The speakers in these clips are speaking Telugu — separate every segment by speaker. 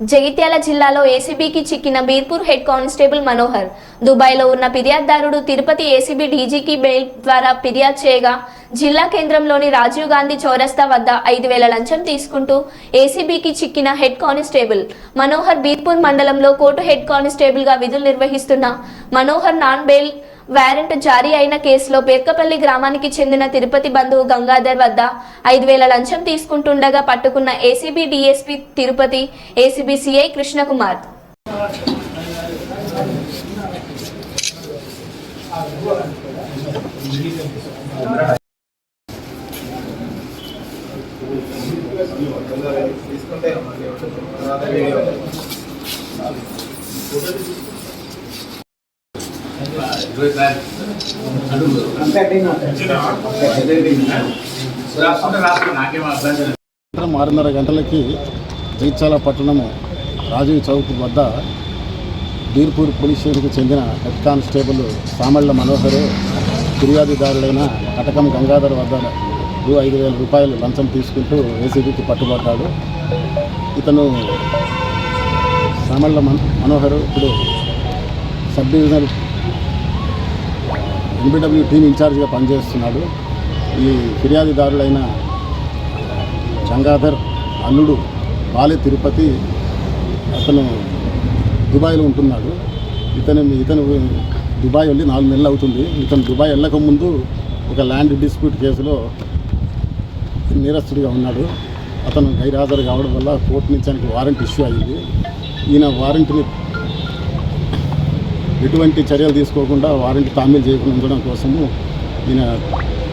Speaker 1: జగిత్యాల జిల్లాలో ఏసీబీకి చిక్కిన బీర్పూర్ హెడ్ కానిస్టేబుల్ మనోహర్. దుబాయ్లో ఉన్న ఫిర్యాదుదారుడు తిరుపతి ఏసీబీ డీజీకి బెయిల్ ద్వారా ఫిర్యాదు చేయగా జిల్లా కేంద్రంలోని రాజీవ్ గాంధీ చౌరస్తా వద్ద ఐదు వేల లంచం తీసుకుంటూ ఏసీబీకి చిక్కిన హెడ్ కానిస్టేబుల్ మనోహర్ బీర్పూర్ మండలంలో కోర్టు హెడ్ కానిస్టేబుల్గా విధులు నిర్వహిస్తున్న మనోహర్ నాన్ బెయిల్ వారెంట్ జారీ అయిన కేసులో పేర్కపల్లి గ్రామానికి చెందిన తిరుపతి బంధువు గంగాధర్ వద్ద ఐదు వేల లంచం తీసుకుంటుండగా పట్టుకున్న ACB DSP Tirupati ACB CI Krishnakumar.
Speaker 2: తీసుకుంటే
Speaker 3: సాయంత్రం ఆరున్నర గంటలకి జగిత్యాల పట్టణము రాజీవ్ చౌక్ వద్ద బీర్పూర్ పోలీస్ స్టేషన్కు చెందిన హెడ్ కానిస్టేబుల్ సామళ్ళ మనోహర్ ఫిర్యాదుదారుడైన కటకం గంగాధర్ వద్ద రూ ఐదు వేల రూపాయలు లంచం తీసుకుంటూ ఏసీబీకి పట్టుబడ్డాడు. ఇతను సామళ్ళ మన్ మనోహర్ ఇప్పుడు సబ్ డివిజనల్ ఎన్బిడబ్ల్యూ టీమ్ ఇన్ఛార్జ్గా పనిచేస్తున్నాడు. ఈ ఫిర్యాదుదారుడైన చంగాధర్ అల్లుడు బాలె తిరుపతి అతను దుబాయ్లో ఉంటున్నాడు. ఇతను ఇతను దుబాయ్ వెళ్ళి నాలుగు నెలలు అవుతుంది. ఇతను దుబాయ్ వెళ్ళక ముందు ఒక ల్యాండ్ డిస్ప్యూట్ కేసులో నిరస్తుడిగా ఉన్నాడు. అతను గైరాజరు కావడం వల్ల కోర్టు నుంచి ఆయనకు వారెంట్ ఇష్యూ అయ్యింది ఈయన వారెంట్ని ఎటువంటి చర్యలు తీసుకోకుండా వారెంట్ తామీలు చేయకుండా ఉండడం కోసము ఈయన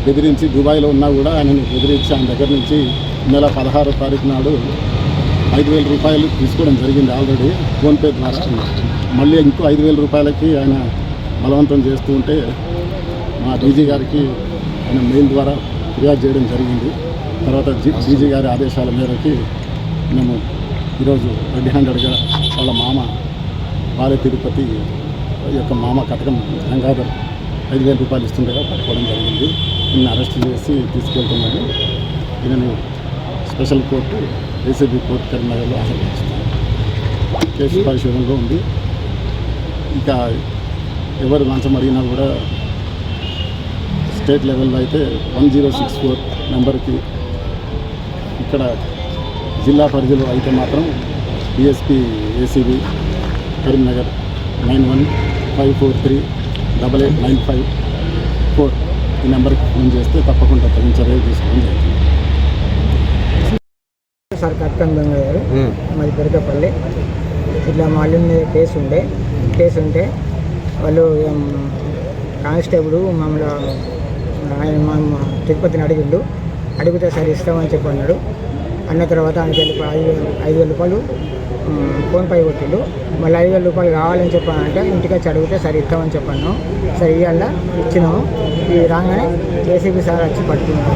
Speaker 3: బెదిరించి దుబాయ్లో ఉన్నా కూడా ఆయనని బెదిరించి ఆయన దగ్గర నుంచి నెల పదహారో తారీఖు నాడు ఐదు వేల రూపాయలు తీసుకోవడం జరిగింది ఆల్రెడీ. ఫోన్పే ద్వారా. మళ్ళీ ఇంకో ఐదు వేల రూపాయలకి ఆయన బలవంతం చేస్తూ ఉంటే మా డీజీ గారికి ఆయన మెయిల్ ద్వారా ఫిర్యాదు చేయడం జరిగింది. తర్వాత జీ డీజీ గారి ఆదేశాల మేరకి మేము ఈరోజు రెడ్ హ్యాండెడ్గా వాళ్ళ మామ బాలే తిరుపతి యొక్క మామ కటకం గంగాధర్ ఐదు వేల రూపాయలు ఇస్తుండగా పట్టుకోవడం జరిగింది. నిన్ను అరెస్ట్ చేసి తీసుకెళ్తున్నాను. ఈయనని స్పెషల్ కోర్టు ఏసీబీ కోర్టు కరీంనగర్లో ఆహ్వానిస్తున్నాను. కేసు పరిశోధనలో ఉంది. ఇంకా ఎవరు లంచం అడిగినా కూడా స్టేట్ లెవెల్లో అయితే వన్ జీరో సిక్స్ ఫోర్ నెంబర్కి ఇక్కడ జిల్లా పరిధిలో అయితే మాత్రం DSP ACB Karimnagar nine one five four three double eight nine five four ఈ నెంబర్కి ఫోన్ చేస్తే తప్పకుండా తగిన చర్యలు తీసుకోవడం జరుగుతుంది.
Speaker 4: సార్ కట్టం గంగ గారు. మాది పెరకపల్లి. ఇట్లా మా అల్లుడి మీద కేసు ఉండే. కేసు ఉంటే వాళ్ళు కానిస్టేబుల్ మమ్మల్ని ఆయన మా తిరుపతిని అడిగిండు అడిగితే సరే ఇస్తామని చెప్పి అన్నాడు. అన్న తర్వాత ఆయనకి వెళ్ళి ఐదు వేలు ఐదు వేల రూపాయలు ఫోన్పై ఫోన్ పై కొట్టిండు. మళ్ళీ ఐదు వేల రూపాయలు కావాలని చెప్పానంటే ఇంటికి వచ్చి అడిగితే సరే ఇస్తామని చెప్పాను. సరే ఇవాళ ఇచ్చినాము. ఇది రాగానే ఏసీబీ సార్ వచ్చి పట్టుకున్నాం